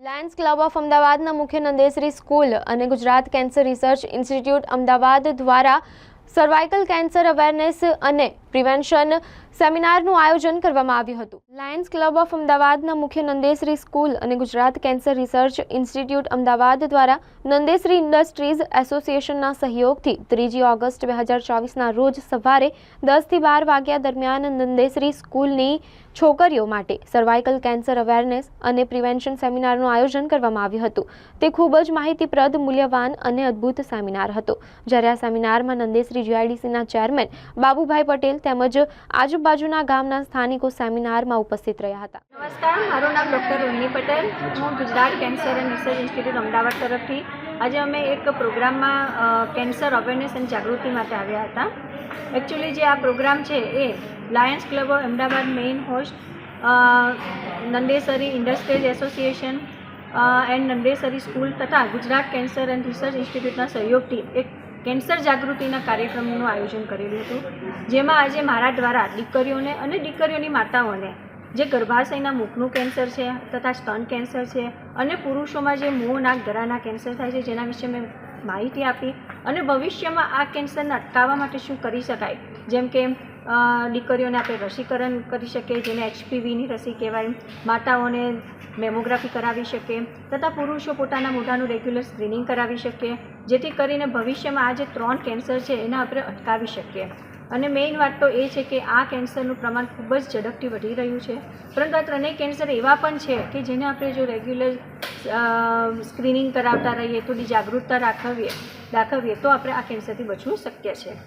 Lions club of અમદાવાદના મુખ્ય Nandeshri school અને Gujarat cancer research institute Ahmedabad દ્વારા સર્વાઇકલ કેન્સર અવેરનેસ અને પ્રિવેન્શન સેમિનારનું આયોજન કરવામાં આવ્યું હતું. લાયન્સ ક્લબ ઓફ અમદાવાદના મુખ્ય નંદેશ્રી સ્કૂલ અને Gujarat cancer research institute Ahmedabad દ્વારા નંદેશ્રી ઇન્ડસ્ટ્રીઝ એસોસિએશનના સહયોગથી ત્રીજી ઓગસ્ટ બે હજાર ચોવીસના રોજ સવારે દસથી બાર વાગ્યા દરમિયાન નંદેશ્રી સ્કૂલની છોકરીઓ માટે સર્વાઇકલ કેન્સર અવેરનેસ અને પ્રિવેન્શન સેમિનારનું આયોજન કરવામાં આવ્યું હતું. તે ખૂબ જ માહિતીપ્રદ, મૂલ્યવાન અને અદ્ભુત સેમિનાર હતો. જ્યારે આ સેમિનારમાં નંદેશ્રી જીઆઈડીસીના ચેરમેન બાબુભાઈ પટેલ તેમજ આજુબાજુના ગામના સ્થાનિકો સેમિનારમાં ઉપસ્થિત રહ્યા હતા. નમસ્કાર, મારું નામ ડૉક્ટર રોહિણી પટેલ. હું Gujarat cancer and research institute Ahmedabad તરફથી આજે અમે એક પ્રોગ્રામમાં કેન્સર અવેરનેસ અને જાગૃતિ માટે આવ્યા હતા. એકચ્યુઅલી જે આ પ્રોગ્રામ છે એ lions club of Ahmedabad main host Nandesari industries association and Nandesari school તથા ગુજરાત કેન્સર એન્ડ રિસર્ચ ઇન્સ્ટિટ્યૂટના સહયોગથી એક કેન્સર જાગૃતિના કાર્યક્રમનું આયોજન કરેલું હતું, જેમાં આજે મારા દ્વારા દીકરીઓને અને દીકરીઓની માતાઓને, જે ગર્ભાશયના મુખનું કેન્સર છે તથા સ્તન કેન્સર છે અને પુરુષોમાં જે મોં, નાક ગરાના કેન્સર થાય છે, જેના વિશે મેં માહિતી આપી અને ભવિષ્યમાં આ કેન્સરને અટકાવવા માટે શું કરી શકાય, જેમ કે દીકરીઓને આપણે રસીકરણ કરી શકીએ, જેને એચપીવીની રસી કહેવાય, માતાઓને મેમોગ્રાફી કરાવી શકીએ, તથા પુરુષો પોતાના મોઢાનું રેગ્યુલર સ્ક્રીનિંગ કરાવી શકીએ, જેથી કરીને ભવિષ્યમાં આ જે ત્રણ કેન્સર છે, એને આપણે અટકાવી શકીએ. અને મેઇન વાત તો એ છે કે આ કેન્સરનું પ્રમાણ ખૂબ જ ઝડપથી વધી રહ્યું છે. પરંતુ આ ત્રણેય કેન્સર એવા પણ છે કે જેને આપણે જો રેગ્યુલર સ્ક્રીનિંગ કરાવતા રહીએ થોડી જાગૃતતા રાખવીએ દાખવીએ તો આપણે આ કેન્સરથી બચવું શક્ય છે.